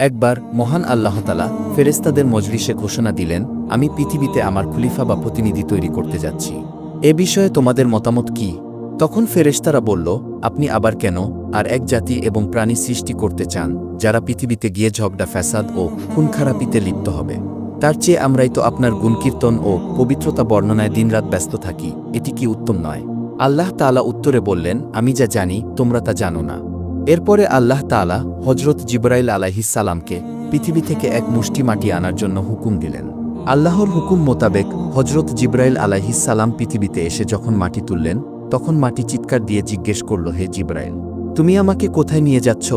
একবার মহান আল্লাহতালা ফেরেস্তাদের মজলিসে ঘোষণা দিলেন, আমি পৃথিবীতে আমার খুলিফা বা প্রতিনিধি তৈরি করতে যাচ্ছি। এ বিষয়ে তোমাদের মতামত কি? তখন ফেরেশতারা বলল, আপনি আবার কেন আর এক জাতি এবং প্রাণী সৃষ্টি করতে চান, যারা পৃথিবীতে গিয়ে ঝগড়া, ফ্যাসাদ ও খুন খারাপিতে লিপ্ত হবে? তার চেয়ে আমরাই তো আপনার গুণকীর্তন ও পবিত্রতা বর্ণনায় দিনরাত ব্যস্ত থাকি, এটি কি উত্তম নয়? আল্লাহ তাআলা উত্তরে বললেন, আমি যা জানি, তোমরা তা জানো না। এরপরে আল্লাহ তাআলা হজরত জিব্রাইল আলাহিসাল্লামকে পৃথিবী থেকে এক মুষ্টি মাটি আনার জন্য হুকুম দিলেন। আল্লাহর হুকুম মোতাবেক হজরত জিব্রাইল আলাহিসাল্লাম পৃথিবীতে এসে যখন মাটি তুললেন, তখন মাটি চিৎকার দিয়ে জিজ্ঞেস করল, হে জিব্রাইল, তুমি আমাকে কোথায় নিয়ে যাচ্ছ?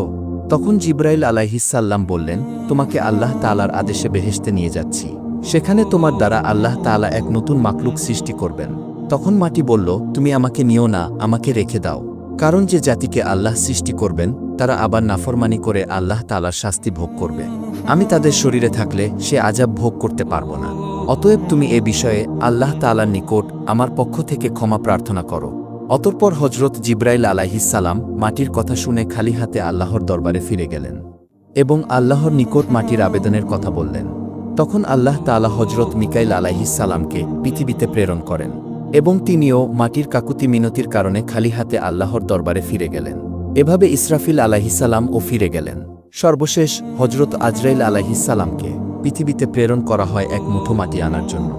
তখন জিব্রাইল আলাহিসাল্লাম বললেন, তোমাকে আল্লাহ তালার আদেশে বেহেশতে নিয়ে যাচ্ছি। সেখানে তোমার দ্বারা আল্লাহ তাআলা এক নতুন মাকলুক সৃষ্টি করবেন। তখন মাটি বলল, তুমি আমাকে নিও না, আমাকে রেখে দাও। কারণ যে জাতিকে আল্লাহ সৃষ্টি করবেন, তারা আবার নাফরমানি করে আল্লাহ তালার শাস্তি ভোগ করবে। আমি তাদের শরীরে থাকলে সে আজাব ভোগ করতে পারব না। অতএব তুমি এ বিষয়ে আল্লাহ তালার নিকট আমার পক্ষ থেকে ক্ষমা প্রার্থনা করো। অতঃপর হজরত জিব্রাইল আলাহিসাল্লাম মাটির কথা শুনে খালি হাতে আল্লাহর দরবারে ফিরে গেলেন এবং আল্লাহর নিকট মাটির আবেদনের কথা বললেন। তখন আল্লাহ তাআলা হজরত মিকাইল আলাহিসাল্লামকে পৃথিবীতে প্রেরণ করেন। এবং তিনিও মাটির কাকুতি মিনতির কারণে খালি হাতে আল্লাহর দরবারে ফিরে গেলেন। এভাবে ইসরাফিল আলাহিসাল্লাম ও ফিরে গেলেন। সর্বশেষ হজরত আজরাইল আলাহিসাল্লামকে পৃথিবীতে প্রেরণ করা হয় এক মুঠো মাটি আনার জন্য।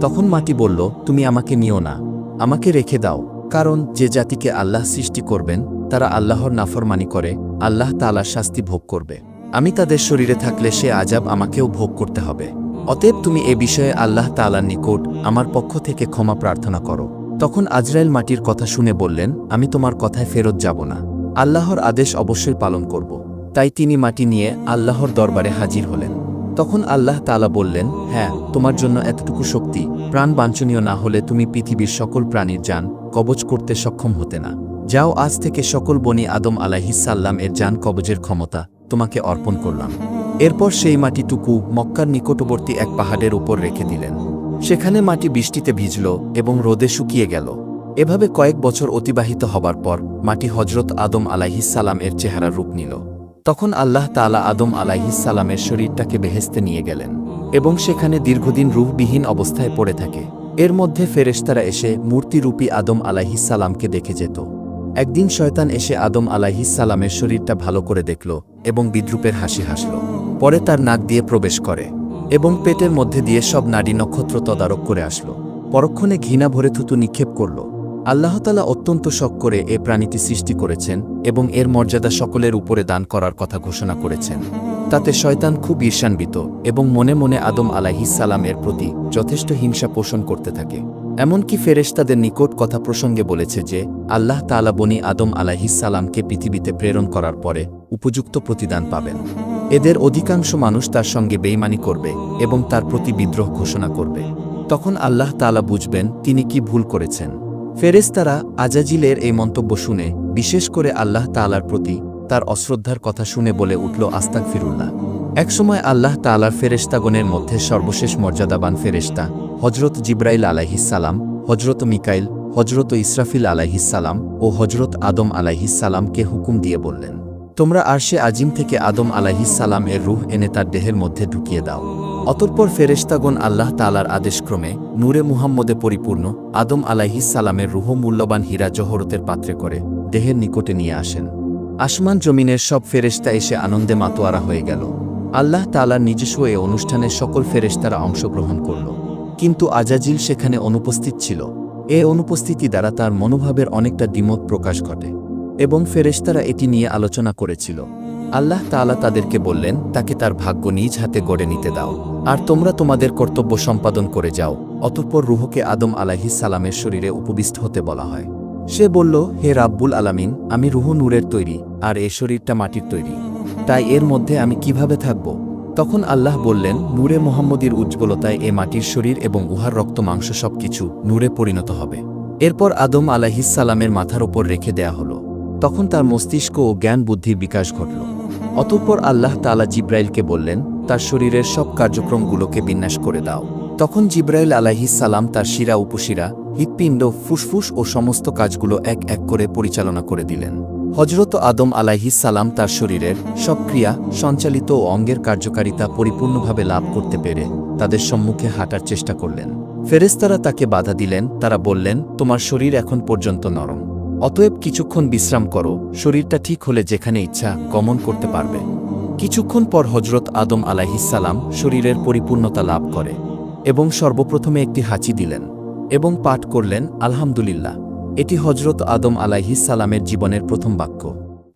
তখন মাটি বলল, তুমি আমাকে নিও না। আমাকে রেখে দাও। কারণ যে জাতিকে আল্লাহ সৃষ্টি করবেন, তারা আল্লাহর নাফরমানি করে, আল্লাহ তাআলার শাস্তি ভোগ করবে। আমি তাদের শরীরে থাকলে সে আজাব আমাকেও ভোগ করতে হবে। অতএব তুমি এ বিষয়ে আল্লাহ তাআলার নিকট আমার পক্ষ থেকে ক্ষমা প্রার্থনা করো। তখন আজরাইল মাটির কথা শুনে বললেন, আমি তোমার কথায় ফেরত যাব না। আল্লাহর আদেশ অবশ্যই পালন করব। তাই তিনি মাটি নিয়ে আল্লাহর দরবারে হাজির হলেন। তখন আল্লাহ তাআলা বললেন হ্যাঁ তোমার জন্য এতটুকু শক্তি। প্রাণ বাঞ্ছনীয় না হলে তুমি পৃথিবীর সকল প্রাণীর যান কবজ করতে সক্ষম হতে না। যাও আজ থেকে সকল বনি আদম আলাহিসাল্লাম এর যান কবজের ক্ষমতা তোমাকে অর্পণ করলাম। এরপর সেই মাটিটুকু মক্কার নিকটবর্তী এক পাহাড়ের উপর রেখে দিলেন। সেখানে মাটি বৃষ্টিতে ভিজল এবং রোদে শুকিয়ে গেল। এভাবে কয়েক বছর অতিবাহিত হবার পর মাটি হজরত আদম আলাহিসাল্লাম এর চেহারা রূপ নিল। তখন আল্লাহ তাআলা আদম আলাইহিসালামের শরীরটাকে বেহেস্তে নিয়ে গেলেন এবং সেখানে দীর্ঘদিন রূপবিহীন অবস্থায় পড়ে থাকে। এর মধ্যে ফেরেশতারা এসে মূর্তিরূপী আদম আলাইহিসালামকে দেখে যেত। একদিন শয়তান এসে আদম আলাইহিসালামের শরীরটা ভালো করে দেখল এবং বিদ্রুপের হাসি হাসল। পরে তার নাক দিয়ে প্রবেশ করে এবং পেটের মধ্যে দিয়ে সব নারী নক্ষত্র তদারক করে আসলো। পরক্ষণে ঘৃণা ভরে থুতু নিক্ষেপ করল। আল্লাহতালা অত্যন্ত শখ করে এ প্রাণীটি সৃষ্টি করেছেন এবং এর মর্যাদা সকলের উপরে দান করার কথা ঘোষণা করেছেন। তাতে শয়তান খুব ঈর্ষান্বিত এবং মনে মনে আদম এর প্রতি যথেষ্ট হিংসা পোষণ করতে থাকে। এমনকি ফেরেশ তাদের নিকট কথা প্রসঙ্গে বলেছে যে, আল্লাহ তালা বনি আদম আলাহিসাল্লামকে পৃথিবীতে প্রেরণ করার পরে উপযুক্ত প্রতিদান পাবেন। এদের অধিকাংশ মানুষ তার সঙ্গে বেইমানি করবে এবং তার প্রতি বিদ্রোহ ঘোষণা করবে। তখন আল্লাহ তালা বুঝবেন তিনি কি ভুল করেছেন। ফেরেস্তারা আজাজিলের এই মন্তব্য শুনে, বিশেষ করে আল্লাহ তালার প্রতি তার অশ্রদ্ধার কথা শুনে বলে উঠল আস্তাক ফিরুল্লাহ একসময় আল্লাহ তালার ফেরেস্তাগণের মধ্যে সর্বশেষ মর্যাদাবান ফেরেস্তা হজরত জিব্রাইল আলাইহিসালাম হজরত মিকাইল হজরত ইসরাফিল আলাইহিসালাম ও হজরত আদম আলাইহিসালামকে হুকুম দিয়ে বললেন তোমরা আরশে আজিম থেকে আদম আলাইহিসালাম এর রুহ এনে তার দেহের মধ্যে ঢুকিয়ে দাও। অতঃপর ফেরেশতাগণ আল্লাহ তালার আদেশক্রমে নূরে মুহাম্মদে পরিপূর্ণ আদম আলাইহিসালামের রুহ মূল্যবান হীরা জহরতের পাত্রে করে দেহের নিকটে নিয়ে আসেন। আসমান জমিনের সব ফেরেশতা এসে আনন্দে মাতোয়ারা হয়ে গেল। আল্লাহ তালার নিজস্ব এ অনুষ্ঠানে সকল ফেরেশতারা অংশগ্রহণ করল। কিন্তু আজাজিল সেখানে অনুপস্থিত ছিল। এ অনুপস্থিতি দ্বারা তার মনোভাবের অনেকটা দ্বিমত প্রকাশ ঘটে। এবং ফেরেশতারা এটি নিয়ে আলোচনা করেছিল। আল্লাহ তাআলা তাদেরকে বললেন, তাকে তার ভাগ্য নিজ হাতে গড়ে নিতে দাও। আর তোমরা তোমাদের কর্তব্য সম্পাদন করে যাও। অতঃপর রুহকে আদম আলাহিস সালামের শরীরে উপবিষ্ট হতে বলা হয়। সে বলল, হে রাব্বুল আলামিন, আমি রুহ নূরের তৈরি, আর এ শরীরটা মাটির তৈরি। তাই এর মধ্যে আমি কীভাবে থাকব? তখন আল্লাহ বললেন, নূরে মোহাম্মদীর উজ্জ্বলতায় এ মাটির শরীর এবং উহার রক্ত, মাংস সবকিছু নূরে পরিণত হবে। এরপর আদম আলাহিস সালামের মাথার ওপর রেখে দেয়া হলো। তখন তার মস্তিষ্ক ও জ্ঞান বুদ্ধির বিকাশ ঘটল। অতঃপর আল্লাহ তালা জিব্রাইলকে বললেন, তার শরীরের সব কার্যক্রমগুলোকে বিন্যাস করে দাও। তখন জিব্রাইল সালাম তার শিরা উপশিরা, হৃৎপিণ্ড, ফুসফুস ও সমস্ত কাজগুলো এক এক করে পরিচালনা করে দিলেন। হজরত আদম সালাম তার শরীরের সব ক্রিয়া, সঞ্চালিত ও অঙ্গের কার্যকারিতা পরিপূর্ণভাবে লাভ করতে পেরে তাদের সম্মুখে হাঁটার চেষ্টা করলেন। ফেরেস্তারা তাকে বাধা দিলেন, তারা বললেন, তোমার শরীর এখন পর্যন্ত নরম। অতএব কিছুক্ষণ বিশ্রাম করো, শরীরটা ঠিক হলে যেখানে ইচ্ছা গমন করতে পারবে। কিছুক্ষণ পর হজরত আদম আলাইহিসাল্লাম শরীরের পরিপূর্ণতা লাভ করে এবং সর্বপ্রথমে একটি হাঁচি দিলেন এবং পাঠ করলেন, আলহামদুলিল্লাহ, এটি হজরত আদম আলাইহিসালামের জীবনের প্রথম বাক্য।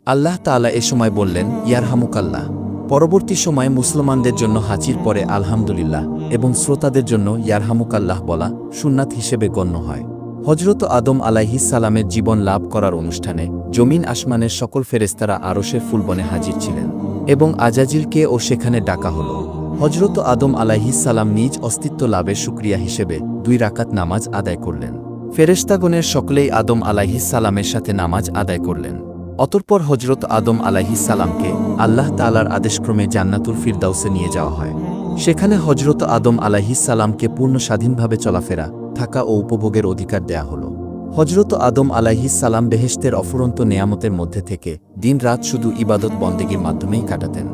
আল্লাহ তাআলা এ সময় বললেন, ইয়ারহামুকাল্লাহ, পরবর্তী সময়ে মুসলমানদের জন্য হাঁচির পরে আলহামদুলিল্লাহ এবং শ্রোতাদের জন্য ইয়ারহামুকাল্লাহ বলা সুন্নাত হিসেবে গণ্য হয়। হজরত আদম আলাইহিসালামের জীবন লাভ করার অনুষ্ঠানে জমিন আসমানের সকল ফেরেস্তারা আরশের ফুলবনে হাজির ছিলেন এবং আজাজিলকে ও সেখানে ডাকা হল। হজরত আদম আলাইহিসালাম নিজ অস্তিত্ব লাভের সুক্রিয়া হিসেবে দুই রাকাত নামাজ আদায় করলেন। ফেরেস্তাগণের সকলেই আদম আলাইহিসালামের সাথে নামাজ আদায় করলেন। অতঃপর হজরত আদম আলাইহিসালামকে আল্লাহ তালার আদেশক্রমে জান্নাতুল ফিরদাউসে নিয়ে যাওয়া হয়। সেখানে হজরত আদম আলাইহিসালামকে পূর্ণ স্বাধীনভাবে চলাফেরা থাকা ও উপভোগের অধিকার দেয়া হল। হজরত আদম আলাইহিসালাম বেহেশতের অফুরন্ত নেয়ামতের মধ্যে থেকে দিন রাত শুধু ইবাদত বন্দেগীর মাধ্যমেই কাটাতেন।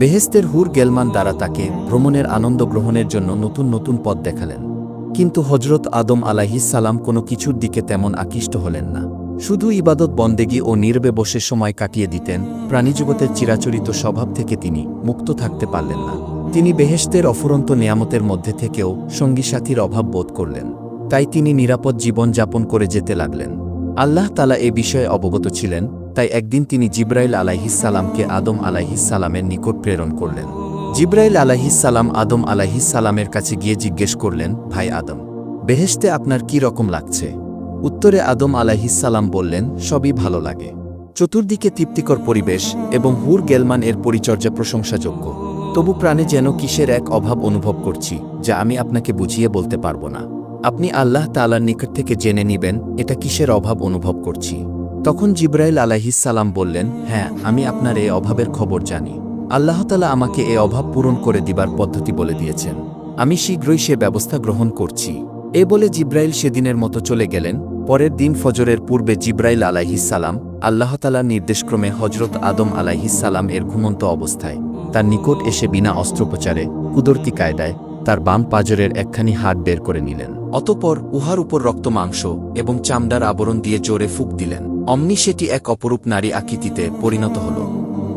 বেহেস্তের হুর গেলমান দ্বারা তাকে ভ্রমণের আনন্দ গ্রহণের জন্য নতুন নতুন পথ দেখালেন। কিন্তু হজরত আদম আলাইহিসালাম কোনো কিছুর দিকে তেমন আকৃষ্ট হলেন না। শুধু ইবাদত বন্দেগী ও নীরবে বসে সময় কাটিয়ে দিতেন, প্রাণীজগতের চিরাচরিত স্বভাব থেকে তিনি মুক্ত থাকতে পারলেন না। তিনি বেহেশতের অফুরন্ত নেয়ামতের মধ্যে থেকেও সঙ্গীসাথীর অভাব বোধ করলেন। তাই তিনি নিরাপদ জীবন যাপন করে যেতে লাগলেন। আল্লাহ তালা এ বিষয়ে অবগত ছিলেন, তাই একদিন তিনি জিব্রাইল আলাইহিসালামকে আদম আলাইহিসালামের নিকট প্রেরণ করলেন। জিব্রাইল আলাইহিসালাম আদম আলাইহিসালামের কাছে গিয়ে জিজ্ঞেস করলেন, ভাই আদম, বেহেশতে আপনার কি রকম লাগছে? উত্তরে আদম আলাইহিসালাম বললেন, সবই ভালো লাগে। চতুর্দিকে তৃপ্তিকর পরিবেশ এবং হুর গেলমান এর পরিচর্যা প্রশংসাযোগ্য। তবু প্রাণে যেন কিসের এক অভাব অনুভব করছি, যা আমি আপনাকে বুঝিয়ে বলতে পারব না। আপনি আল্লাহ তালার নিকট থেকে জেনে নিবেন, এটা কিসের অভাব অনুভব করছি। তখন জিব্রাইল আলাইহিসালাম বললেন হ্যাঁ আমি আপনার এই অভাবের খবর জানি। আল্লাহ তালা আমাকে এ অভাব পূরণ করে দিবার পদ্ধতি বলে দিয়েছেন। আমি শীঘ্রই সে ব্যবস্থা গ্রহণ করছি। এ বলে জিব্রাইল সেদিনের মতো চলে গেলেন। পরের দিন ফজরের পূর্বে জিব্রাইল আলাইহিসালাম আল্লাহতালার নির্দেশক্রমে হজরত আদম আলাইহিসালাম এর ঘুমন্ত অবস্থায়, তার নিকট এসে বিনা অস্ত্রোপচারে, কুদরতি কায়দায়, তার বাম পাজরের একখানি হাত বের করে নিলেন। অতপর উহার উপর রক্ত মাংস এবং চামড়ার আবরণ দিয়ে জোরে ফুক দিলেন। অমনি সেটি এক অপরূপ নারী আকৃতিতে পরিণত হল।